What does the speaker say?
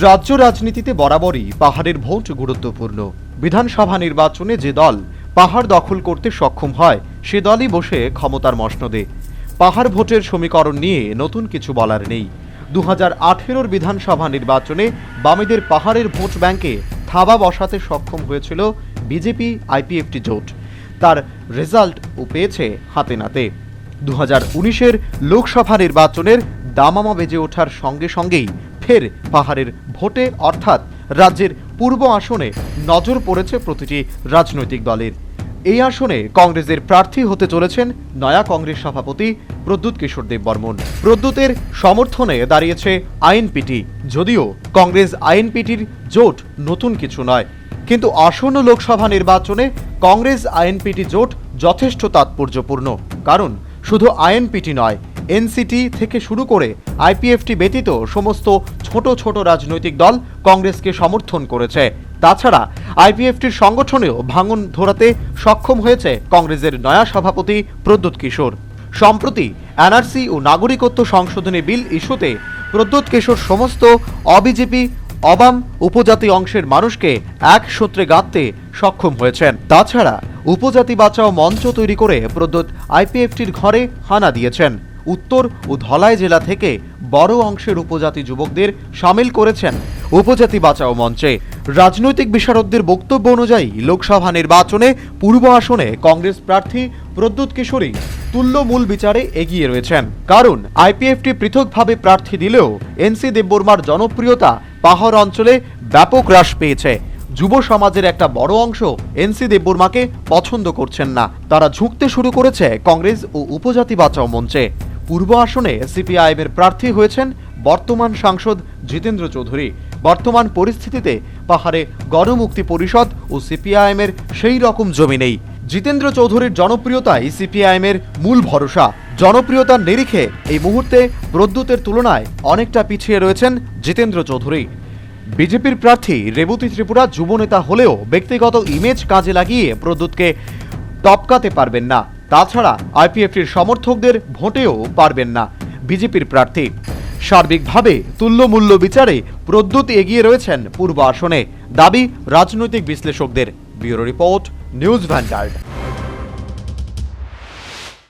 রাজ্য রাজনীতিতে বরাবরই পাহাড়ের ভোট গুরুত্বপূর্ণ। বিধানসভা নির্বাচনে যে দল পাহাড় দখল করতে সক্ষম হয়, সে দলই বসে ক্ষমতার মসনদে। পাহাড় ভোটের সমীকরণ নিয়ে নতুন কিছু বলার নেই। দু হাজার বিধানসভা নির্বাচনে বামেদের পাহাড়ের ভোট ব্যাংকে থাবা বসাতে সক্ষম হয়েছিল বিজেপি আইপিএফটি জোট। তার রেজাল্টও পেয়েছে হাতে নাতে। দু হাজার লোকসভা নির্বাচনের দামামা বেজে ওঠার সঙ্গে সঙ্গেই ফের পাহাড়ের ভোটে, অর্থাৎ রাজ্যের পূর্ব আসনে নজর পড়েছে প্রতিটি রাজনৈতিক দলের। এই আসনে কংগ্রেসের প্রার্থী হতে চলেছেন নয়া কংগ্রেস সভাপতি প্রদ্যুৎ কিশোর দেব বর্মন। প্রদ্যুতের সমর্থনে দাঁড়িয়েছে আইএনপিটি যদিও কংগ্রেস আইএনপিটির জোট নতুন কিছু নয়। কিন্তু আসন্ন লোকসভা নির্বাচনে কংগ্রেস আইএনপিটি জোট যথেষ্ট তাৎপর্যপূর্ণ, কারণ শুধু আইএনপিটি নয় এনসিটি থেকে শুরু করে আইপিএফটি ব্যতীত সমস্ত ছোট ছোট রাজনৈতিক দল কংগ্রেসকে সমর্থন করেছে। তাছাড়া আইপিএফটির সংগঠনেও ভাঙন ধরাতে সক্ষম হয়েছে কংগ্রেসের নয়া সভাপতি প্রদ্যুৎ কিশোর। সম্প্রতি এনআরসি ও নাগরিকত্ব সংশোধনী বিল ইস্যুতে প্রদ্যুৎ কিশোর সমস্ত অবিজেপি, অবাম উপজাতি অংশের মানুষকে এক সূত্রে গাঁথতে সক্ষম হয়েছেন। তাছাড়া উপজাতি বাঁচাও মঞ্চ তৈরি করে প্রদ্যুৎ আইপিএফটির ঘরে হানা দিয়েছেন। উত্তর ও ধলাই জেলা থেকে বড় অংশের উপজাতি যুবকদের সামিল করেছেন উপজাতি বাঁচাও মঞ্চে। রাজনৈতিক বিশারদদের বক্তব্য অনুযায়ী লোকসভা নির্বাচনে পূর্ব আসনে কংগ্রেস প্রার্থী প্রদ্যুৎ কিশোরী তুল্য মূল বিচারে এগিয়ে রয়েছেন। কারণ আইপিএফটি পৃথকভাবে প্রার্থী দিলেও এনসি দেববর্মার জনপ্রিয়তা পাহাড় অঞ্চলে ব্যাপক হ্রাস পেয়েছে। যুব সমাজের একটা বড় অংশ এনসি দেববর্মাকে পছন্দ করছেন না। তারা ঝুঁকতে শুরু করেছে কংগ্রেস ও উপজাতি বাঁচাও মঞ্চে। পূর্ব আসনে সিপিআইএম এর প্রার্থী হয়েছেন বর্তমান সাংসদ জিতেন্দ্র চৌধুরী। বর্তমান পরিস্থিতিতে পাহাড়ে গণমুক্তি পরিষদ ও সিপিআইএম এর সেই রকম জমি নেই। জিতেন্দ্র চৌধুরীর জনপ্রিয়তাই সিপিআইএম এর মূল ভরসা। জনপ্রিয়তার নিরিখে এই মুহূর্তে প্রদ্যুতের তুলনায় অনেকটা পিছিয়ে রয়েছেন জিতেন্দ্র চৌধুরী। বিজেপির প্রার্থী রেবতী ত্রিপুরা যুবনেতা হলেও ব্যক্তিগত ইমেজ কাজে লাগিয়ে প্রদ্যুৎকে টপকাতে পারবেন না। তাছাড়া আইপিএফটির সমর্থকদের ভোটেও পারবেন না বিজেপির প্রার্থী। সার্বিকভাবে তুল্যমূল্য বিচারে প্রদ্যুৎ এগিয়ে রয়েছেন পূর্ব আসনে। দাবি রাজনৈতিক বিশ্লেষকদের। Bureau report, news Vanguard.